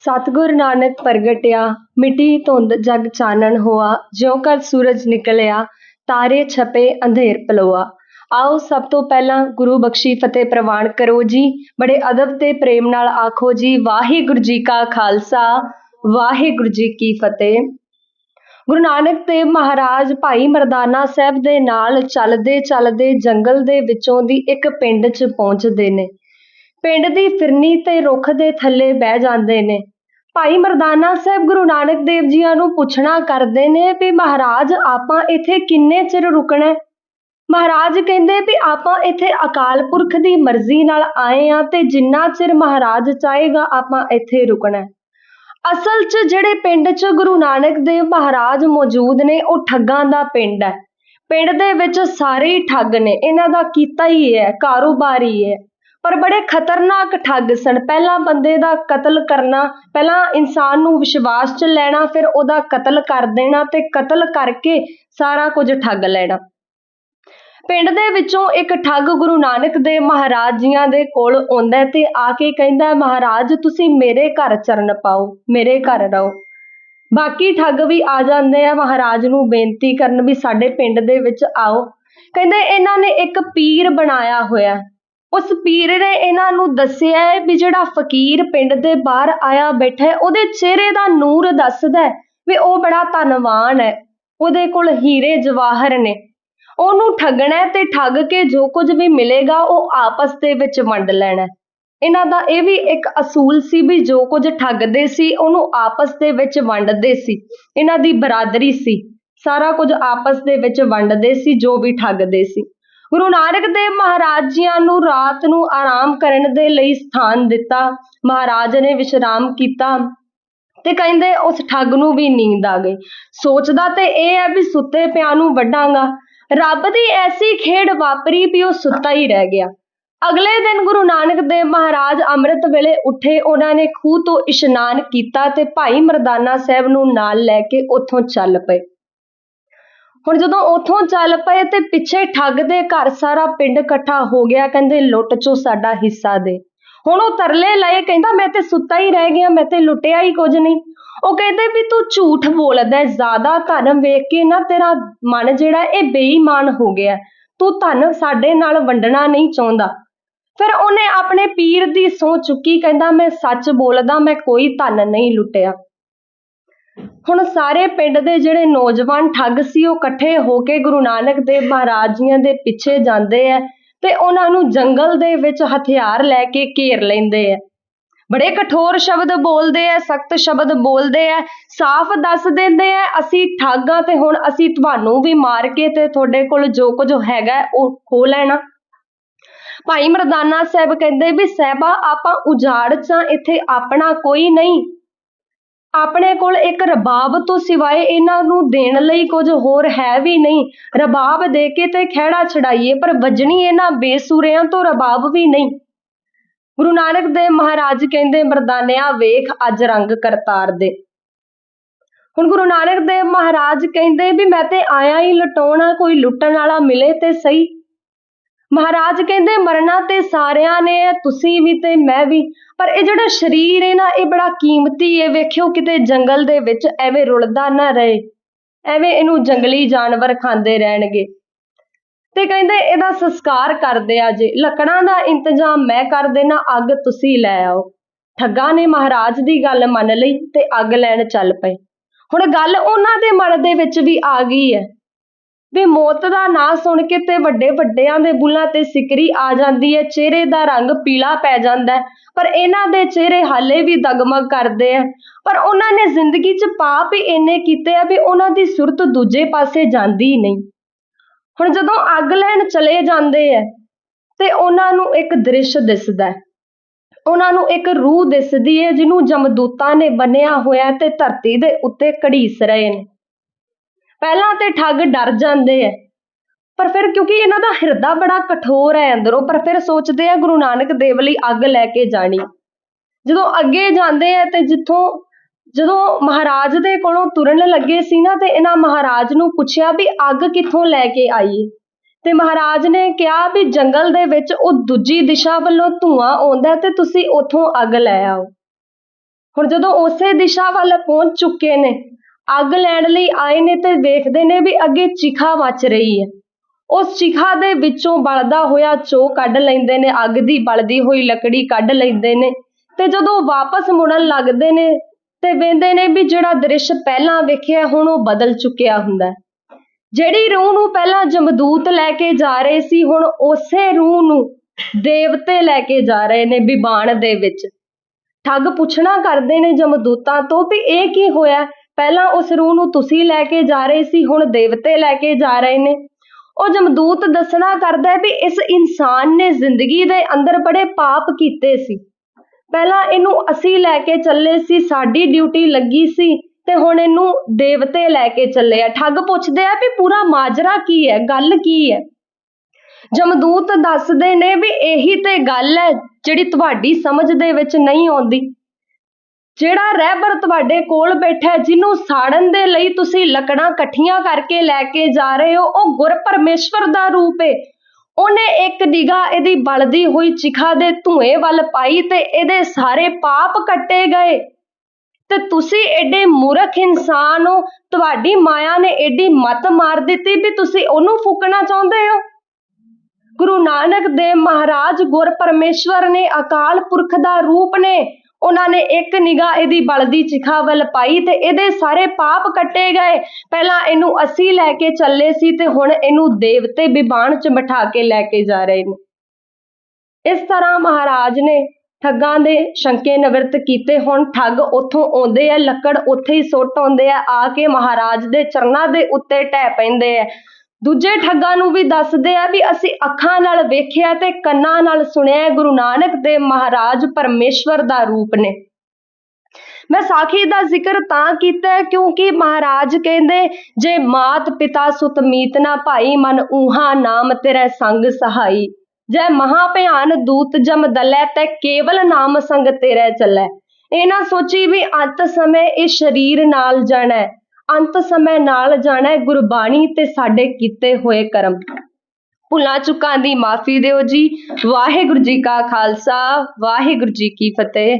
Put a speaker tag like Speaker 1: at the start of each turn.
Speaker 1: ਸਤਿਗੁਰ ਨਾਨਕ ਪ੍ਰਗਟਿਆ, ਮਿਟੀ ਧੁੰਦ ਜਗ ਚਾਨਣ ਹੋਆ, ਜਿਉ ਕਰ ਸੂਰਜ ਨਿਕਲਿਆ, ਤਾਰੇ ਛਪੇ, ਅੰਧੇਰ ਪਲੋਆ। ਆਓ ਸਭ ਤੋਂ ਪਹਿਲਾਂ ਗੁਰੂ ਬਖਸ਼ੀ ਫਤਿਹ ਪ੍ਰਵਾਨ ਕਰੋ ਜੀ। ਬੜੇ ਅਦਬ ਤੇ ਪ੍ਰੇਮ ਨਾਲ ਆਖੋ ਜੀ, ਵਾਹਿਗੁਰੂ ਜੀ ਕਾ ਖਾਲਸਾ, ਵਾਹਿਗੁਰੂ ਜੀ ਕੀ ਫਤਿਹ। ਗੁਰੂ ਨਾਨਕ ਦੇਵ ਮਹਾਰਾਜ ਭਾਈ ਮਰਦਾਨਾ ਸਾਹਿਬ ਦੇ ਨਾਲ ਚੱਲਦੇ ਚੱਲਦੇ ਜੰਗਲ ਦੇ ਵਿੱਚੋਂ ਦੀ ਇੱਕ ਪਿੰਡ 'ਚ ਪਹੁੰਚਦੇ ਨੇ। ਪਿੰਡ ਦੀ ਫਿਰਨੀ ਤੇ ਰੁੱਖ ਦੇ ਥੱਲੇ ਬਹਿ ਜਾਂਦੇ ਨੇ। ਭਾਈ ਮਰਦਾਨਾ ਸਾਹਿਬ ਗੁਰੂ ਨਾਨਕ ਦੇਵ ਜੀਆਂ ਨੂੰ ਪੁੱਛਣਾ ਕਰਦੇ ਨੇ ਵੀ ਮਹਾਰਾਜ, ਆਪਾਂ ਇੱਥੇ ਕਿੰਨੇ ਚਿਰ ਰੁਕਣਾ? ਮਹਾਰਾਜ ਕਹਿੰਦੇ ਵੀ ਆਪਾਂ ਇੱਥੇ ਅਕਾਲ ਪੁਰਖ ਦੀ ਮਰਜ਼ੀ ਨਾਲ ਆਏ ਆ ਤੇ ਜਿੰਨਾ ਚਿਰ ਮਹਾਰਾਜ ਚਾਹੇਗਾ ਆਪਾਂ ਇੱਥੇ ਰੁਕਣਾ। ਅਸਲ 'ਚ ਜਿਹੜੇ ਪਿੰਡ 'ਚ ਗੁਰੂ ਨਾਨਕ ਦੇਵ ਮਹਾਰਾਜ ਮੌਜੂਦ ਨੇ, ਉਹ ਠੱਗਾਂ ਦਾ ਪਿੰਡ ਹੈ। ਪਿੰਡ ਦੇ ਵਿੱਚ ਸਾਰੇ ਹੀ ਠੱਗ ਨੇ, ਇਹਨਾਂ ਦਾ ਕੀਤਾ ਹੀ ਹੈ, ਕਾਰੋਬਾਰ ਹੀ ਹੈ। ਪਰ ਬੜੇ ਖਤਰਨਾਕ ਠੱਗ ਸਨ। ਪਹਿਲਾਂ ਬੰਦੇ ਦਾ ਕਤਲ ਕਰਨਾ, ਪਹਿਲਾਂ ਇਨਸਾਨ ਨੂੰ ਵਿਸ਼ਵਾਸ 'ਚ ਲੈਣਾ, ਫਿਰ ਉਹਦਾ ਕਤਲ ਕਰ ਦੇਣਾ ਤੇ ਕਤਲ ਕਰਕੇ ਸਾਰਾ ਕੁਝ ਠੱਗ ਲੈਣਾ। ਪਿੰਡ ਦੇ ਵਿੱਚੋਂ ਇੱਕ ਠੱਗ ਗੁਰੂ ਨਾਨਕ ਦੇਵ ਮਹਾਰਾਜ ਜੀਆਂ ਦੇ ਕੋਲ ਆਉਂਦਾ ਤੇ ਆ ਕੇ ਕਹਿੰਦਾ ਮਹਾਰਾਜ, ਤੁਸੀਂ ਮੇਰੇ ਘਰ ਚਰਨ ਪਾਓ, ਮੇਰੇ ਘਰ ਰਹੋ। ਬਾਕੀ ਠੱਗ ਵੀ ਆ ਜਾਂਦੇ ਆ, ਮਹਾਰਾਜ ਨੂੰ ਬੇਨਤੀ ਕਰਨ ਵੀ ਸਾਡੇ ਪਿੰਡ ਦੇ ਵਿੱਚ ਆਓ। ਕਹਿੰਦੇ ਇਹਨਾਂ ਨੇ ਇੱਕ ਪੀਰ ਬਣਾਇਆ ਹੋਇਆ। ਉਸ ਪੀਰ ਨੇ ਇਹਨਾਂ ਨੂੰ ਦੱਸਿਆ ਹੈ ਵੀ ਜਿਹੜਾ ਫਕੀਰ ਪਿੰਡ ਦੇ ਬਾਹਰ ਆਇਆ ਬੈਠਾ ਉਹਦੇ ਚਿਹਰੇ ਦਾ ਨੂਰ ਦੱਸਦਾ ਵੀ ਉਹ ਬੜਾ ਧਨਵਾਨ ਹੈ। ਉਹਦੇ ਕੋਲ ਹੀਰੇ ਜਵਾਹਰ ਨੇ। ਉਹਨੂੰ ਠੱਗਣਾ ਤੇ ਠੱਗ ਕੇ ਜੋ ਕੁਝ ਵੀ ਮਿਲੇਗਾ ਉਹ ਆਪਸ ਦੇ ਵਿੱਚ ਵੰਡ ਲੈਣਾ ਇਹਨਾਂ ਦਾ ਇਹ ਵੀ ਇੱਕ ਅਸੂਲ ਸੀ ਵੀ ਜੋ ਕੁਝ ਠੱਗਦੇ ਸੀ, ਉਹਨੂੰ ਆਪਸ ਦੇ ਵਿੱਚ ਵੰਡਦੇ ਸੀ। ਇਹਨਾਂ ਦੀ ਬਰਾਦਰੀ ਸੀ। ਸਾਰਾ ਕੁਝ ਆਪਸ ਦੇ ਵਿੱਚ ਵੰਡਦੇ ਸੀ, ਜੋ ਵੀ ਠੱਗਦੇ ਸੀ। ਗੁਰੂ ਨਾਨਕ ਦੇਵ ਮਹਾਰਾਜ ਜੀਆਂ ਨੂੰ ਰਾਤ ਨੂੰ ਆਰਾਮ ਕਰਨ ਦੇ ਲਈ ਸਥਾਨ ਦਿੱਤਾ। ਮਹਾਰਾਜ ਨੇ ਵਿਸ਼ਰਾਮ ਕੀਤਾ ਤੇ ਕਹਿੰਦੇ, ਉਸ ਠੱਗ ਨੂੰ ਵੀ ਨੀਂਦ ਆ ਗਈ। ਸੋਚਦਾ ਤੇ ਇਹ ਹੈ ਵੀ ਸੁੱਤੇ ਪਿਆ ਨੂੰ ਵੱਢਾਂਗਾ। ਰੱਬ ਦੀ ਐਸੀ ਖੇਡ ਵਾਪਰੀ ਵੀ ਉਹ ਸੁੱਤਾ ਹੀ ਰਹਿ ਗਿਆ। ਅਗਲੇ ਦਿਨ ਗੁਰੂ ਨਾਨਕ ਦੇਵ ਮਹਾਰਾਜ ਅੰਮ੍ਰਿਤ ਵੇਲੇ ਉੱਠੇ ਉਹਨਾਂ ਨੇ ਖੂਹ ਤੋਂ ਇਸ਼ਨਾਨ ਕੀਤਾ ਤੇ ਭਾਈ ਮਰਦਾਨਾ ਸਾਹਿਬ ਨੂੰ ਨਾਲ ਲੈ ਕੇ ਉੱਥੋਂ ਚੱਲ ਪਏ। ਹੁਣ ਜਦੋਂ ਉੱਥੋਂ ਚੱਲ ਪਏ ਤੇ ਪਿੱਛੇ ਠੱਗ ਦੇ ਘਰ ਸਾਰਾ ਪਿੰਡ ਇਕੱਠਾ ਹੋ ਗਿਆ, ਕਹਿੰਦੇ ਲੁੱਟ ਚੋ ਸਾਡਾ ਹਿੱਸਾ ਦੇ। ਹੁਣ ਉਹ ਤਰਲੇ ਲਏ, ਕਹਿੰਦਾ ਮੈਂ ਤੇ ਸੁੱਤਾ ਹੀ ਰਹਿ ਗਿਆ, ਮੈਂ ਤੇ ਲੁੱਟਿਆ ਹੀ ਕੁਝ ਨਹੀਂ। ਉਹ ਕਹਿੰਦੇ ਵੀ ਤੂੰ ਝੂਠ ਬੋਲਦਾ ਜ਼ਿਆਦਾ ਧਨ ਵੇਖ ਕੇ ਨਾ ਤੇਰਾ ਮਨ ਜਿਹੜਾ ਇਹ ਬੇਈਮਾਨ ਹੋ ਗਿਆ ਤੂੰ ਧਨ ਸਾਡੇ ਨਾਲ ਵੰਡਣਾ ਨਹੀਂ ਚਾਹੁੰਦਾ। ਫਿਰ ਉਹਨੇ ਆਪਣੇ ਪੀਰ ਦੀ ਸਹੁੰ ਚੁੱਕੀ, ਕਹਿੰਦਾ ਮੈਂ ਸੱਚ ਬੋਲਦਾ, ਮੈਂ ਕੋਈ ਧਨ ਨਹੀਂ ਲੁੱਟਿਆ। ਹੁਣ ਸਾਰੇ ਪਿੰਡ ਦੇ ਜਿਹੜੇ ਨੌਜਵਾਨ ਠੱਗ ਸੀ, ਉਹ ਇਕੱਠੇ ਹੋ ਕੇ ਗੁਰੂ ਨਾਨਕ ਦੇਵ ਮਹਾਰਾਜ ਜੀਆਂ ਦੇ ਪਿੱਛੇ ਜਾਂਦੇ ਐ ਤੇ ਉਹਨਾਂ ਨੂੰ ਜੰਗਲ ਦੇ ਵਿੱਚ ਹਥਿਆਰ ਲੈ ਕੇ ਘੇਰ ਲੈਂਦੇ ਐ ਬੜੇ ਕਠੋਰ ਸ਼ਬਦ ਬੋਲਦੇ ਐ ਸਖਤ ਸ਼ਬਦ ਬੋਲਦੇ ਐ ਸਾਫ਼ ਦੱਸ ਦਿੰਦੇ ਐ ਅਸੀਂ ਠੱਗਾਂ ਤੇ ਹੁਣ ਅਸੀਂ ਤੁਹਾਨੂੰ ਵੀ ਮਾਰ ਕੇ ਤੇ ਤੁਹਾਡੇ ਕੋਲ ਜੋ ਕੁਝ ਹੈਗਾ ਉਹ ਖੋ ਲੈਣਾ। ਭਾਈ ਮਰਦਾਨਾ ਸਾਹਿਬ ਕਹਿੰਦੇ ਵੀ, ਸਹਿਬਾ, ਆਪਾਂ ਉਜਾੜ ਚ ਇੱਥੇ ਆਪਣਾ ਕੋਈ ਨਹੀਂ। ਆਪਣੇ ਕੋਲ ਇੱਕ ਰਬਾਬ ਤੋਂ ਸਿਵਾਏ ਇਹਨਾਂ ਨੂੰ ਦੇਣ ਲਈ ਕੁਝ ਹੋਰ ਹੈ ਵੀ ਨਹੀਂ। ਰਬਾਬ ਦੇ ਕੇ ਤੇ ਖਹਿੜਾ ਛਡਾਈਏ, ਪਰ ਵੱਜਣੀ ਇਹਨਾਂ ਬੇਸੁਰਿਆਂ ਤੋਂ ਰਬਾਬ ਵੀ ਨਹੀਂ। ਗੁਰੂ ਨਾਨਕ ਦੇਵ ਮਹਾਰਾਜ ਕਹਿੰਦੇ, ਮਰਦਾਨਿਆ ਵੇਖ ਅੱਜ ਰੰਗ ਕਰਤਾਰ ਦੇ। ਹੁਣ ਗੁਰੂ ਨਾਨਕ ਦੇਵ ਮਹਾਰਾਜ ਕਹਿੰਦੇ ਵੀ ਮੈਂ ਤੇ ਆਇਆ ਹੀ ਲਟਾਉਣਾ, ਕੋਈ ਲੁੱਟਣ ਵਾਲਾ ਮਿਲੇ ਤੇ ਸਹੀ। ਮਹਾਰਾਜ ਕਹਿੰਦੇ, ਮਰਨਾ ਤੇ ਸਾਰਿਆਂ ਨੇ ਤੁਸੀਂ ਵੀ ਤੇ ਮੈਂ ਵੀ। ਪਰ ਇਹ ਜਿਹੜਾ ਸਰੀਰ ਹੈ ਨਾ, ਇਹ ਬੜਾ ਕੀਮਤੀ ਹੈ। ਵੇਖਿਓ ਕਿਤੇ ਜੰਗਲ ਦੇ ਵਿੱਚ ਐਵੇਂ ਰੁਲਦਾ ਨਾ ਰਹੇ। ਐਵੇਂ ਇਹਨੂੰ ਜੰਗਲੀ ਜਾਨਵਰ ਖਾਂਦੇ ਰਹਿਣਗੇ। ਤੇ ਕਹਿੰਦੇ, ਇਹਦਾ ਸੰਸਕਾਰ ਕਰਦੇ ਆ ਜੇ। ਲੱਕੜਾਂ ਦਾ ਇੰਤਜ਼ਾਮ ਮੈਂ ਕਰ ਦੇਣਾ, ਅੱਗ ਤੁਸੀਂ ਲੈ ਆਓ। ਠੱਗਾ ਨੇ ਮਹਾਰਾਜ ਦੀ ਗੱਲ ਮੰਨ ਲਈ ਤੇ ਅੱਗ ਲੈਣ ਚੱਲ ਪਏ। ਹੁਣ ਗੱਲ ਉਹਨਾਂ ਦੇ ਮਨ ਦੇ ਵਿੱਚ ਵੀ ਆ ਗਈ ਹੈ। ਵੀ ਮੌਤ ਦਾ ਨਾਂ ਸੁਣ ਕੇ ਤੇ ਵੱਡੇ ਵੱਡਿਆਂ ਦੇ ਬੁੱਲਾਂ ਤੇ ਸਿਕਰੀ ਆ ਜਾਂਦੀ ਹੈ, ਚਿਹਰੇ ਦਾ ਰੰਗ ਪੀਲਾ ਪੈ ਜਾਂਦਾ ਹੈ, ਪਰ ਇਹਨਾਂ ਦੇ ਚਿਹਰੇ ਹਾਲੇ ਵੀ ਦਗਮਗ ਕਰਦੇ ਆ ਪਰ ਉਹਨਾਂ ਨੇ ਜ਼ਿੰਦਗੀ 'ਚ ਪਾਪ ਹੀ ਇੰਨੇ ਕੀਤੇ ਆ ਵੀ ਉਹਨਾਂ ਦੀ ਸੁਰਤ ਦੂਜੇ ਪਾਸੇ ਜਾਂਦੀ ਹੀ ਨਹੀਂ। ਹੁਣ ਜਦੋਂ ਅੱਗ ਲੈਣ ਚਲੇ ਜਾਂਦੇ ਆ ਤੇ ਉਹਨਾਂ ਨੂੰ ਇੱਕ ਦ੍ਰਿਸ਼ ਦਿਸਦਾ ਹੈ। ਉਹਨਾਂ ਨੂੰ ਇੱਕ ਰੂਹ ਦਿਸਦੀ ਹੈ, ਜਿਹਨੂੰ ਜਮਦੂਤਾਂ ਨੇ ਬੰਨਿਆ ਹੋਇਆ ਤੇ ਧਰਤੀ ਦੇ ਉੱਤੇ ਘੜੀਸ ਰਹੇ ਨੇ। ਪਹਿਲਾਂ ਤੇ ਠੱਗ ਡਰ ਜਾਂਦੇ ਐ। ਪਰ ਫਿਰ ਕਿਉਂਕਿ ਇਹਨਾਂ ਦਾ ਹਿਰਦਾ ਬੜਾ ਕਠੋਰ ਹੈ ਅੰਦਰੋਂ, ਪਰ ਫਿਰ ਸੋਚਦੇ ਆ ਗੁਰੂ ਨਾਨਕ ਦੇਵ ਲਈ ਅੱਗ ਲੈ ਕੇ ਜਾਣੀ। ਜਦੋਂ ਅੱਗੇ ਜਾਂਦੇ ਆ ਤੇ ਜਿੱਥੋਂ, ਜਦੋਂ ਮਹਾਰਾਜ ਦੇ ਕੋਲੋਂ ਤੁਰਨ ਲੱਗੇ ਸੀ ਨਾ ਤੇ ਇਹਨਾਂ ਮਹਾਰਾਜ ਨੂੰ ਪੁੱਛਿਆ ਵੀ ਅੱਗ ਕਿੱਥੋਂ ਲੈ ਕੇ ਆਈਏ ਤੇ ਮਹਾਰਾਜ ਨੇ ਕਿਹਾ ਵੀ ਜੰਗਲ ਦੇ ਵਿੱਚ ਉਹ ਦੂਜੀ ਦਿਸ਼ਾ ਵੱਲੋਂ ਧੂਆਂ ਆਉਂਦਾ ਤੇ ਤੁਸੀਂ ਉੱਥੋਂ ਅੱਗ ਲੈ ਆਓ। ਹੁਣ ਜਦੋਂ ਉਸੇ ਦਿਸ਼ਾ ਵੱਲ ਪਹੁੰਚ ਚੁੱਕੇ ਨੇ ਅੱਗ ਲੈਣ ਲਈ ਆਏ ਨੇ ਤੇ ਵੇਖਦੇ ਨੇ ਵੀ ਅੱਗੇ ਚਿਖਾ ਮੱਚ ਰਹੀ ਹੈ। ਉਸ ਚਿਖਾ ਦੇ ਵਿੱਚੋਂ ਬਲਦਾ ਹੋਇਆ ਚੋ ਕੱਢ ਲੈਂਦੇ ਨੇ, ਅੱਗ ਦੀ ਬਲਦੀ ਹੋਈ ਲੱਕੜੀ ਕੱਢ ਲੈਂਦੇ ਨੇ ਤੇ ਜਦੋਂ ਵਾਪਸ ਮੁੜਨ ਲੱਗਦੇ ਨੇ ਤੇ ਵੇਂਦੇ ਨੇ ਵੀ ਜਿਹੜਾ ਦ੍ਰਿਸ਼ ਪਹਿਲਾਂ ਵੇਖਿਆ ਹੁਣ ਉਹ ਬਦਲ ਚੁੱਕਿਆ ਹੁੰਦਾ ਜਿਹੜੀ ਰੂਹ ਨੂੰ ਪਹਿਲਾਂ ਜਮਦੂਤ ਲੈ ਕੇ ਜਾ ਰਹੇ ਸੀ, ਹੁਣ ਉਸੇ ਰੂਹ ਨੂੰ ਦੇਵਤੇ ਲੈ ਕੇ ਜਾ ਰਹੇ ਨੇ ਵਿਬਾਨ ਦੇ ਵਿੱਚ। ਠੱਗ ਪੁੱਛਣਾ ਕਰਦੇ ਨੇ ਜਮਦੂਤਾਂ ਤੋਂ ਵੀ ਇਹ ਕੀ ਹੋਇਆ? ਪਹਿਲਾਂ ਉਸ ਰੂਹ ਨੂੰ ਤੁਸੀਂ ਲੈ ਕੇ ਜਾ ਰਹੇ ਸੀ, ਹੁਣ ਦੇਵਤੇ ਲੈ ਕੇ ਜਾ ਰਹੇ ਨੇ। ਉਹ ਜਮਦੂਤ ਦੱਸਣਾ ਕਰਦਾ ਹੈ ਵੀ ਇਸ ਇਨਸਾਨ ਨੇ ਜ਼ਿੰਦਗੀ ਦੇ ਅੰਦਰ ਬੜੇ ਪਾਪ ਕੀਤੇ ਸੀ। ਪਹਿਲਾਂ ਇਹਨੂੰ ਅਸੀਂ ਲੈ ਕੇ ਚੱਲੇ ਸੀ, ਸਾਡੀ ਡਿਊਟੀ ਲੱਗੀ ਸੀ ਤੇ ਹੁਣ ਇਹਨੂੰ ਦੇਵਤੇ ਲੈ ਕੇ ਚੱਲੇ ਆ। ਠੱਗ ਪੁੱਛਦੇ ਆ ਵੀ ਪੂਰਾ ਮਾਜਰਾ ਕੀ ਹੈ, ਗੱਲ ਕੀ ਹੈ? ਜਮਦੂਤ ਦੱਸਦੇ ਨੇ ਵੀ ਇਹੀ ਤੇ ਗੱਲ ਹੈ ਜਿਹੜੀ ਤੁਹਾਡੀ ਸਮਝ ਦੇ ਵਿੱਚ ਨਹੀਂ ਆਉਂਦੀ। ਜਿਹੜਾ ਰਹਿਬਰ ਤੁਹਾਡੇ ਕੋਲ ਬੈਠਾ ਜਿਹਨੂੰ ਸਾੜਨ ਦੇ ਲਈ ਤੁਸੀਂ ਲੱਕੜਾਂ ਇਕੱਠੀਆਂ ਕਰਕੇ ਲੈ ਕੇ ਜਾ ਰਹੇ ਹੋ, ਉਹ ਗੁਰ ਪਰਮੇਸ਼ਵਰ ਦਾ ਰੂਪ ਹੈ ਉਹਨੇ ਇੱਕ ਨਿਗਾਹ ਇਹਦੀ ਬਲਦੀ ਹੋਈ ਚਿਖਾ ਦੇ ਧੂਏ ਵੱਲ ਪਾਈ ਤੇ ਇਹਦੇ ਸਾਰੇ ਪਾਪ ਕੱਟੇ ਗਏ। ਤੇ ਤੁਸੀਂ ਐਡੇ ਮੂਰਖ ਇਨਸਾਨ ਹੋ, ਤੁਹਾਡੀ ਮਾਇਆ ਨੇ ਐਡੀ ਮੱਤ ਮਾਰ ਦਿੱਤੀ ਵੀ ਤੁਸੀਂ ਉਹਨੂੰ ਫੂਕਣਾ ਚਾਹੁੰਦੇ ਹੋ। ਗੁਰੂ ਨਾਨਕ ਦੇਵ ਮਹਾਰਾਜ ਗੁਰ ਪਰਮੇਸ਼ਵਰ ਨੇ ਅਕਾਲ ਪੁਰਖ ਦਾ ਰੂਪ ਨੇ। ਉਹਨਾਂ ਨੇ ਇੱਕ ਨਿਗਾਹ ਇਹਦੀ ਬਲਦੀ ਚਿਖਾ ਵੱਲ ਪਾਈ ਤੇ ਇਹਦੇ ਸਾਰੇ ਪਾਪ ਕੱਟੇ ਗਏ। ਪਹਿਲਾਂ ਇਹਨੂੰ ਅਸੀਂ ਲੈ ਕੇ ਚੱਲੇ ਸੀ ਤੇ ਹੁਣ ਇਹਨੂੰ ਦੇਵਤੇ ਵਿਬਾਨ ਚ ਬਿਠਾ ਕੇ ਲੈ ਕੇ ਜਾ ਰਹੇ ਨੇ। ਇਸ ਤਰ੍ਹਾਂ ਮਹਾਰਾਜ ਨੇ ਠੱਗਾਂ ਦੇ ਸ਼ੰਕੇ ਨਿਵਰਤ ਕੀਤੇ। ਹੁਣ ਠੱਗ ਉੱਥੋਂ ਆਉਂਦੇ ਆ, ਲੱਕੜ ਉੱਥੇ ਹੀ ਸੁੱਟ ਆਉਂਦੇ ਆ ਆ ਕੇ ਮਹਾਰਾਜ ਦੇ ਚਰਨਾਂ ਦੇ ਉੱਤੇ ਢਹਿ ਪੈਂਦੇ ਆ। ਦੂਜੇ ਠੱਗਾਂ ਨੂੰ ਵੀ ਦੱਸਦੇ ਆ ਵੀ ਅਸੀਂ ਅੱਖਾਂ ਨਾਲ ਵੇਖਿਆ ਤੇ ਕੰਨਾਂ ਨਾਲ ਸੁਣਿਆ ਗੁਰੂ ਨਾਨਕ ਦੇਵ ਮਹਾਰਾਜ ਪਰਮੇਸ਼ਵਰ ਦਾ ਰੂਪ ਨੇ। ਮੈਂ ਸਾਖੀ ਦਾ ਜ਼ਿਕਰ ਤਾਂ ਕੀਤਾ ਕਿਉਂਕਿ ਮਹਾਰਾਜ ਕਹਿੰਦੇ, ਜੇ ਮਾਤ ਪਿਤਾ ਸੁਤ ਮੀਤ ਨਾ ਭਾਈ, ਮਨ ਊਹਾ ਨਾਮ ਤੇਰੇ ਸੰਗ ਸਹਾਈ। ਜੈ ਮਹਾ ਭਿਆਨ ਦੂਤ ਜਮ ਦਲੈ, ਤੈ ਕੇਵਲ ਨਾਮ ਸੰਗ ਤੇਰੇ ਚੱਲੈ। ਇਹ ਨਾ ਸੋਚੀ ਵੀ ਅੰਤ ਸਮੇਂ ਇਹ ਸਰੀਰ ਨਾਲ ਜਾਣਾ। ਅੰਤ ਸਮੇਂ ਨਾਲ ਜਾਣਾ ਹੈ ਗੁਰਬਾਣੀ ਤੇ ਸਾਡੇ ਕੀਤੇ ਹੋਏ ਕਰਮ। ਭੁੱਲਾਂ ਚੁੱਕਾਂ ਦੀ ਮਾਫੀ ਦਿਓ ਜੀ। ਵਾਹਿਗੁਰੂ ਜੀ ਕਾ ਖਾਲਸਾ, ਵਾਹਿਗੁਰੂ ਜੀ ਕੀ ਫਤਿਹ।